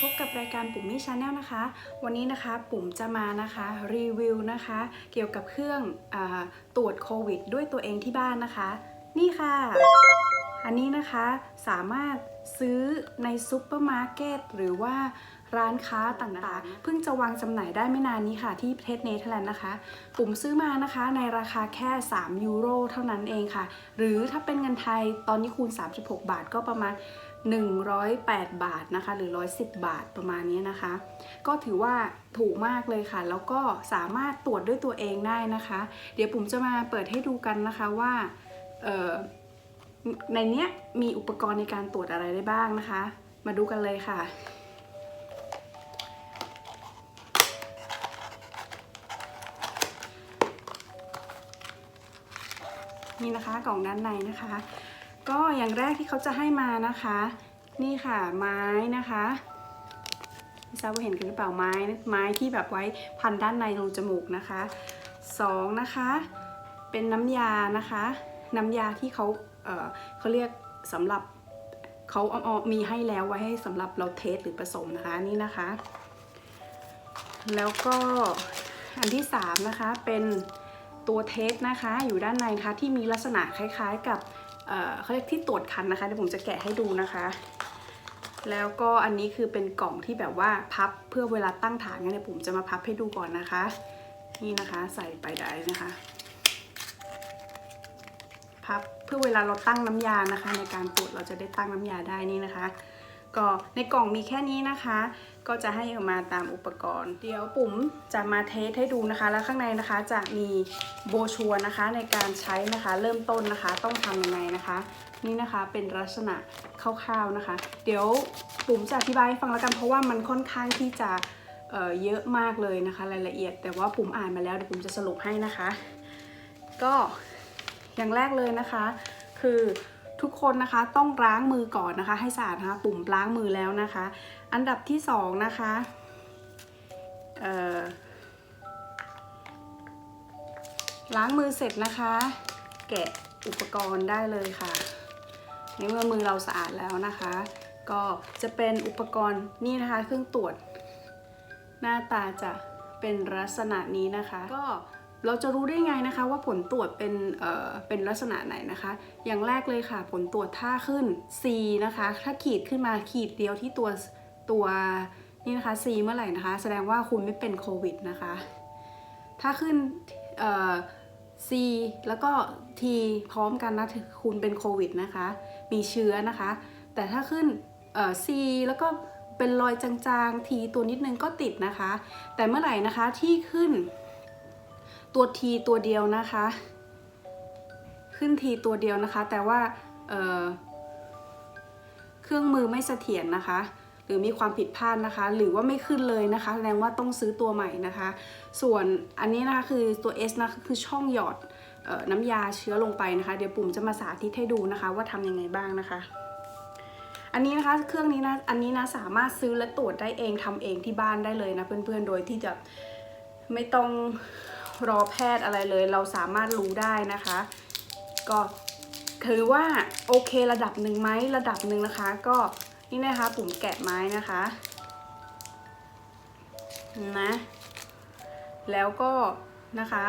พบกับรายการปุ่มมี่ชาแนลนะคะ วันนี้นะคะปุ่มจะมานะคะรีวิวนะคะ เกี่ยวกับเครื่องอตรวจโควิด ด้วยตัวเองที่บ้านนะคะ นี่ค่ะ อันนี้นะคะสามารถซื้อในซูเปอร์มาร์เก็ตหรือว่าร้านค้าต่างๆ เพิ่งจะวางจำหน่ายได้ไม่นานนี้ค่ะ ที่ประเทศเนเธอร์แลนด์นะคะ ปุ่มซื้อมานะคะในราคาแค่ 3 ยูโรเท่านั้นเองค่ะ หรือถ้าเป็นเงินไทยตอนนี้คูณ 36 บาทก็ประมาณ 108 บาทนะคะหรือ 110 บาทประมาณนี้นะคะ ก็ถือว่าถูกมากเลยค่ะ แล้วก็สามารถตรวจด้วยตัวเองได้นะคะ เดี๋ยวปุ่มจะมาเปิดให้ดูกันนะคะว่าในเนี้ยมีอุปกรณ์ในการตรวจอะไรได้บ้างนะคะ มาดูกันเลยค่ะนี่นะคะกล่องด้านในนะคะ ก็อย่างแรกที่เขาจะให้มานะคะ นี่ค่ะไม้นะคะไม่ทราบว่าเห็นกันหรือเปล่าไม้ไม้ที่แบบไว้พันด้านในรูจมูกนะคะสองนะคะ เป็นน้ำยานะคะ น้ำยาที่เขาเเขาเรียกสำหรับเขาเอาเอมีให้แล้วไว้ให้สำหรับเราเทสหรือผสมนะคะนี่นะคะ แล้วก็อันที่สามนะคะเป็นตัวเทสนะคะอยู่ด้านในนะคะที่มีลักษณะคล้ายๆกับ เขาเรียกที่ตรวจคันนะคะเดี๋ยวผมจะแกะให้ดูนะคะ แล้วก็อันนี้คือเป็นกล่องที่แบบว่าพับเพื่อเวลาตั้งฐานงั้นเดี๋ยผมจะมาพับให้ดูก่อนนะคะ นี่นะคะใส่ไปได้นะคะ พับเพื่อเวลาเราตั้งน้ำยานะคะ ในการตรวจเราจะได้ตั้งน้ำยาได้นี่นะคะ ก็ในกล่องมีแค่นี้นะคะก็จะให้ออกมาตามอุปกรณ์ เดี๋ยวปุ่มจะมาเทสให้ดูนะคะ แล้วข้างในนะคะจะมีโบชัวร์นะคะในการใช้นะคะ เริ่มต้นนะคะ ต้องทำยังไงนะคะ นี่นะคะเป็นลักษณะคร่าวๆนะคะ เดี๋ยวปุ่มจะอธิบายให้ฟังแล้วกันเพราะว่ามันค่อนข้างที่จะเเยอะมากเลยนะคะ รายละเอียด แต่ว่าปุ่มอ่านมาแล้วเดี๋ยวปุ่มจะสรุปให้นะคะ ก็อย่างแรกเลยนะคะ คือทุกคนนะคะต้องล้างมือก่อนนะคะ ให้สะอาดนะคะ ปุ่มล้างมือแล้วนะคะ อันดับที่สองนะคะล้างมือเสร็จนะคะ แกะอุปกรณ์ได้เลยค่ะในเมื่อมือเราสะอาดแล้วนะคะ ก็จะเป็นอุปกรณ์นี่นะคะ เครื่องตรวจ หน้าตาจะเป็นลักษณะนี้นะคะ ก็เราจะรู้ได้ไงนะคะ ว่าผลตรวจเป็นเอ่อเป็นลักษณะไหนนะคะ อย่างแรกเลยค่ะ ผลตรวจถ้าขึ้น C นะคะ ถ้าขีดขึ้นมาขีดเดียวที่ตัว ตัวนี่นะคะ C เมื่อไหร่นะคะ แสดงว่าคุณไม่เป็นโควิดนะคะ ถ้าขึ้นเอ่อ C แล้วก็ T พร้อมกันนะคุณเป็นโควิดนะคะ มีเชื้อนะคะ แต่ถ้าขึ้นเอ่อ C แล้วก็เป็นรอยจางๆ T ตัวนิดนึงก็ติดนะคะ แต่เมื่อไหร่นะคะที่ขึ้นตัว T ตัวเดียวนะคะ ขึ้น T ตัวเดียวนะคะ แต่ว่าเอ่อเครื่องมือไม่เสถียรนะคะ หรือมีความผิดพลาดนะคะ หรือว่าไม่ขึ้นเลยนะคะแสดงว่าต้องซื้อตัวใหม่นะคะ ส่วนอันนี้นะคะคือตัว S นะคะคือช่องหยอดออน้ำยาเชื้อลงไปนะคะ เดี๋ยวปุ่มจะมาสาธิตให้ดูนะคะ ว่าทำยังไงบ้างนะคะอันนี้นะคะเครื่องนี้นะอันนี้นะสามารถซื้อและตรวจได้เองทำเองที่บ้านได้เลยนะเพื่อนๆโดยที่จะไม่ต้องรอแพทย์อะไรเลย เราสามารถรู้ได้นะคะ ก็ถือว่าโอเคระดับหนึ่งไหมระดับหนึ่งนะคะ ก็ นี่นะคะปุ่มแกะไม้นะคะนะ แล้วก็นะคะ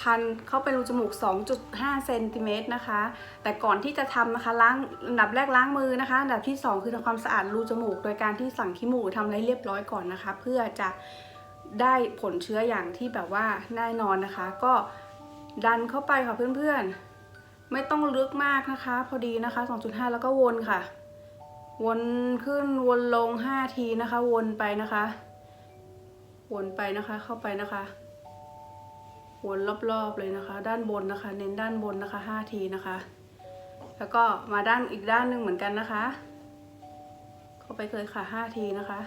พันเข้าไปรูจมูก 2.5 เซนติเมตรนะคะ แต่ก่อนที่จะทำนะคะล้างอันดับแรกล้างมือนะคะอันดับที่ 2 คือทำความสะอาดรูจมูก โดยการที่สั่งขี้มูกทำอะไรเรียบร้อยก่อนนะคะ เพื่อจะได้ผลเชื้ออย่างที่แบบว่าแน่นอนนะคะ ก็ดันเข้าไปค่ะเพื่อนๆ ไม่ต้องลึกมากนะคะ พอดีนะคะ 2.5 แล้วก็วนค่ะ วนขึ้นวนลง5ทีนะคะ วนไปนะคะ วนไปนะคะเข้าไปนะคะ วนรอบๆเลยนะคะ ด้านบนนะคะ เน้นด้านบนนะคะ5ทีนะคะ แล้วก็มาด้านอีกด้านหนึ่งเหมือนกันนะคะ เข้าไปเลยค่ะ5ทีนะคะ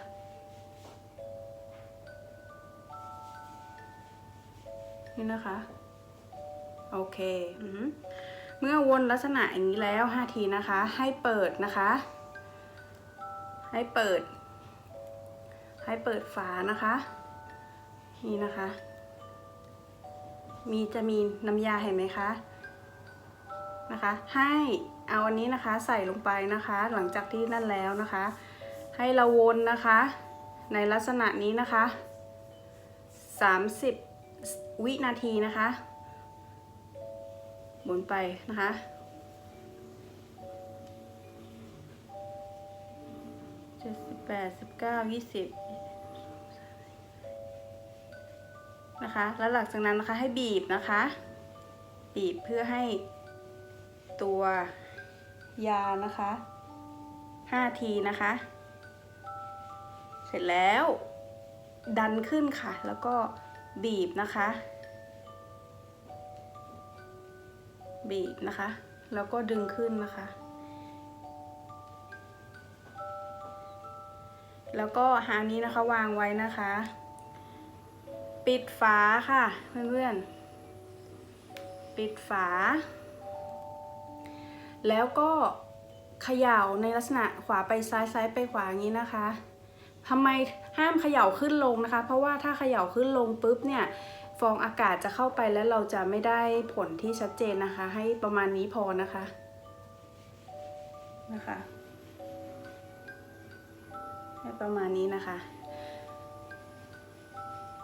นี่นะคะโอเคอเมื่อวนลักษณะอย่างนี้แล้ว 5 ทีนะคะ ให้เปิดนะคะ ให้เปิด ให้เปิดฝานะคะ นี่นะคะ มีจะมีน้ำยาเห็นไหมคะนะคะ ให้เอาอันนี้นะคะใส่ลงไปนะคะ หลังจากที่นั่นแล้วนะคะ ให้เราวนนะคะ ในลักษณะนี้นะคะ 30 วินาทีนะคะหมุนไปนะคะ แปดสิบเก้ายี่สิบนะคะ แล้วหลังจากนั้นนะคะให้บีบนะคะ บีบเพื่อให้ตัวยานะคะห้าทีนะคะ เสร็จแล้ว ดันขึ้นค่ะ แล้วก็บีบนะคะ บีบนะคะ แล้วก็ดึงขึ้นนะคะ แล้วก็หางนี้นะคะวางไว้นะคะ ปิดฝาค่ะเพื่อนๆ ปิดฝา แล้วก็เขย่าในลักษณะขวาไปซ้ายซ้ายไปขวาอย่างนี้นะคะทำไมห้ามเขย่าขึ้นลงนะคะ เพราะว่าถ้าเขย่าขึ้นลงปุ๊บเนี่ยฟองอากาศจะเข้าไปแล้วเราจะไม่ได้ผลที่ชัดเจนนะคะ ให้ประมาณนี้พอนะคะนะคะ ให้ประมาณนี้นะคะ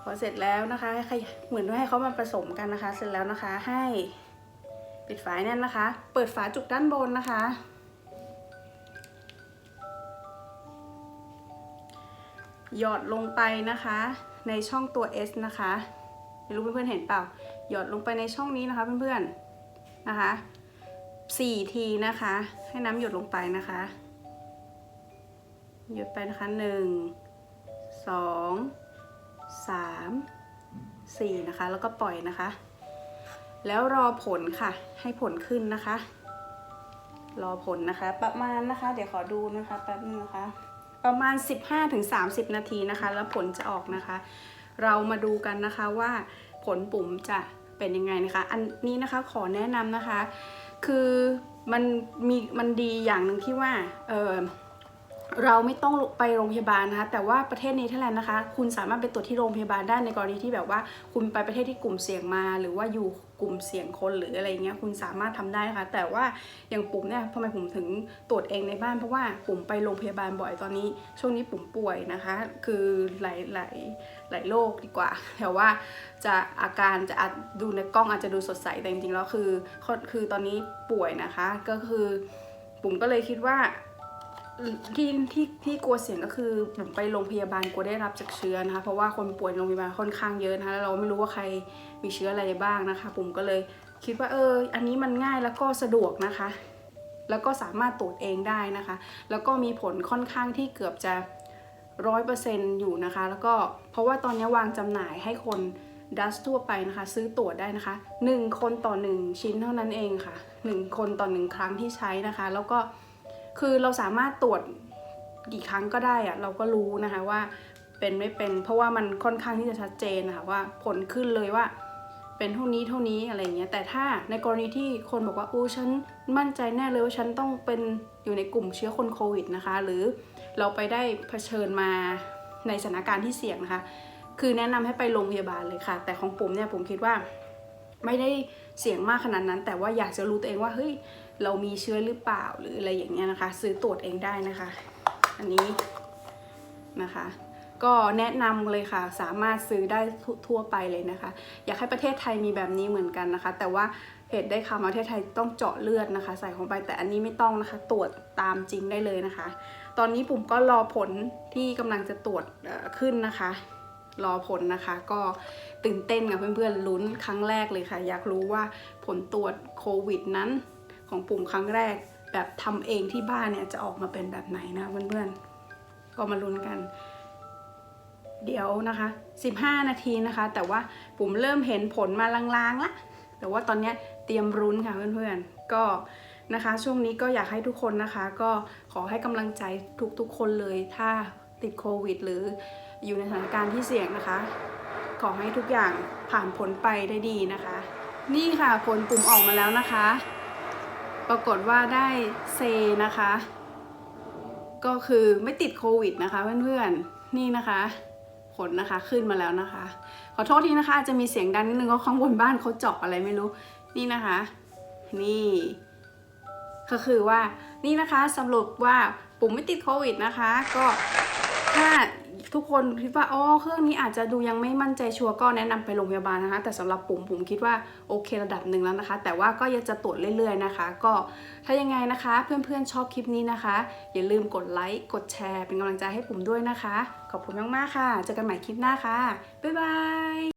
พอเสร็จแล้วนะคะให้เหมือนว่าให้เขามาผสมกันนะคะ เสร็จแล้วนะคะให้ปิดฝาแน่นนะคะ เปิดฝาจุกด้านบนนะคะ หยอดลงไปนะคะ ในช่องตัว S นะคะไม่รู้เพื่อนๆเห็นเปล่า หยอดลงไปในช่องนี้นะคะเพื่อนๆนะคะสี่ทีนะคะ ให้น้ำหยดลงไปนะคะ หยุดไปนะคะหนึ่งสองสามสี่นะคะ แล้วก็ปล่อยนะคะ แล้วรอผลค่ะ ให้ผลขึ้นนะคะ รอผลนะคะ ประมาณนะคะ เดี๋ยวขอดูนะคะแป๊บนึงนะคะ ประมาณ 15-30 นาทีนะคะ แล้วผลจะออกนะคะ เรามาดูกันนะคะว่าผลปุ่มจะเป็นยังไงนะคะ อันนี้นะคะขอแนะนำนะคะ คือมันมีมันดีอย่างหนึ่งที่ว่าเออ เราไม่ต้องไปโรงพยาบาลนะคะแต่ว่าประเทศเนเธอร์แลนด์นะคะ คุณสามารถไปตรวจที่โรงพยาบาลได้ในกรณีที่แบบว่า คุณไปประเทศที่กลุ่มเสี่ยงมา หรือว่าอยู่กลุ่มเสี่ยงคนหรืออะไรเงี้ยคุณสามารถทำได้นะคะแต่ว่าอย่างปุ่มเนี่ยทำไมผมถึงตรวจเองในบ้านเพราะว่าปุ่มไปโรงพยาบาลบ่อยตอนนี้ ช่วงนี้ปุ่มป่วยนะคะ คือหลายหลายหลายโรคดีกว่า แต่ว่าจะอาการจะดูในกล้องอาจจะดูสดใสแต่จริงๆแล้วคือคือตอนนี้ป่วยนะคะก็คือ ปุ่มก็เลยคิดว่า ที่ที่ที่กลัวเสี่ยงก็คือผมไปโรงพยาบาลกลัวได้รับจากเชื้อนะคะ เพราะว่าคนป่วยโรงพยาบาลค่อนข้างเยอะนะคะแล้วเราไม่รู้ว่าใครมีเชื้ออะไรบ้างนะคะ ผมก็เลยคิดว่าเออ อันนี้มันง่ายแล้วก็สะดวกนะคะ แล้วก็สามารถตรวจเองได้นะคะ แล้วก็มีผลค่อนข้างที่เกือบจะร้อยเปอร์เซ็นต์อยู่นะคะ แล้วก็เพราะว่าตอนนี้วางจำหน่ายให้คนดัสทั่วไปนะคะ ซื้อตรวจได้นะคะ 1 คนต่อ 1 ชิ้นเท่านั้นเองค่ะ 1 คนต่อ 1 ครั้งที่ใช้นะคะ แล้วก็ คือเราสามารถตรวจกี่ครั้งก็ได้อะเราก็รู้นะคะว่าเป็นไม่เป็น เพราะว่ามันค่อนข้างที่จะชัดเจนนะคะว่าผลขึ้นเลยว่าเป็นเท่านี้เท่านี้อะไรเงี้ยแต่ถ้าในกรณีที่คนบอกว่าอู้ฉันมั่นใจแน่เลยว่าฉันต้องเป็นอยู่ในกลุ่มเชื้อคนโควิดนะคะ หรือเราไปได้เผชิญมาในสถานการณ์ที่เสี่ยงนะคะ คือแนะนำให้ไปโรงพยาบาลเลยค่ะ แต่ของผมเนี่ยผมคิดว่าไม่ได้เสี่ยงมากขนาดนั้น แต่ว่าอยากจะรู้ตัวเองว่าเฮ้ย เรามีเชื้อหรือเปล่าหรืออะไรอย่างเงี้ยนะคะ ซื้อตรวจเองได้นะคะ อันนี้นะคะ ก็แนะนำเลยค่ะ สามารถซื้อได้ทั่วไปเลยนะคะ อยากให้ประเทศไทยมีแบบนี้เหมือนกันนะคะ แต่ว่าเหตุได้ข่าวมาประเทศไทยต้องเจาะเลือดนะคะ ใส่ข้าไปแต่อันนี้ไม่ต้องนะคะ ตรวจตามจริงได้เลยนะคะ ตอนนี้ปุ่มก็รอผลที่กำลังจะตรวจขึ้นนะคะ รอผลนะคะ ก็ตื่นเต้นกับเพื่อนๆลุ้นครั้งแรกเลยค่ะ อยากรู้ว่าผลตรวจโควิดนั้น ของปุ่มครั้งแรก แบบทำเองที่บ้านเนี่ยจะออกมาเป็นแบบไหนนะเพื่อนๆ ก็มาลุ้นกัน เดี๋ยวนะคะ 15 นาทีนะคะ แต่ว่าปุ่มเริ่มเห็นผลมาลางๆละแต่ว่าตอนนี้เตรียมรุ้นค่ะเพื่อนๆ ก็นะคะ ช่วงนี้ก็อยากให้ทุกคนนะคะ ก็ขอให้กำลังใจทุกๆคนเลยถ้าติดโควิด หรืออยู่ในสถานการณ์ที่เสี่ยงนะคะ ขอให้ทุกอย่างผ่านพ้นไปได้ดีนะคะ นี่ค่ะผลปุ่มออกมาแล้วนะคะ ปรากฏว่าได้เซนะคะ ก็คือไม่ติดโควิดนะคะเพื่อนๆ นี่นะคะ ผลนะคะขึ้นมาแล้วนะคะ ขอโทษทีนะคะอาจจะมีเสียงดังนิดนึงเพราะข้างบนบ้านเขาเจาะอะไรไม่รู้ นี่นะคะ นี่ ก็คือว่านี่นะคะสรุปว่าปปุ่มไม่ติดโควิดนะคะ ก็ถ้า ทุกคนคิดว่าอ๋อเครื่องนี้อาจจะดูยังไม่มั่นใจชัวร์ก็แนะนำไปโรงพยาบาลนะคะ แต่สำหรับปุ่มผมคิดว่าโอเคระดับหนึ่งแล้วนะคะ แต่ว่าก็ยังจะตรวจเรื่อย ๆนะคะ ก็ถ้ายังไงนะคะ เพื่อนๆชอบคลิปนี้นะคะ อย่าลืมกดไลค์กดแชร์ เป็นกำลังใจให้ปุ่มด้วยนะคะ ขอบคุณมากๆค่ะเจอกันใหม่คลิปหน้าค่ะบ๊ายบาย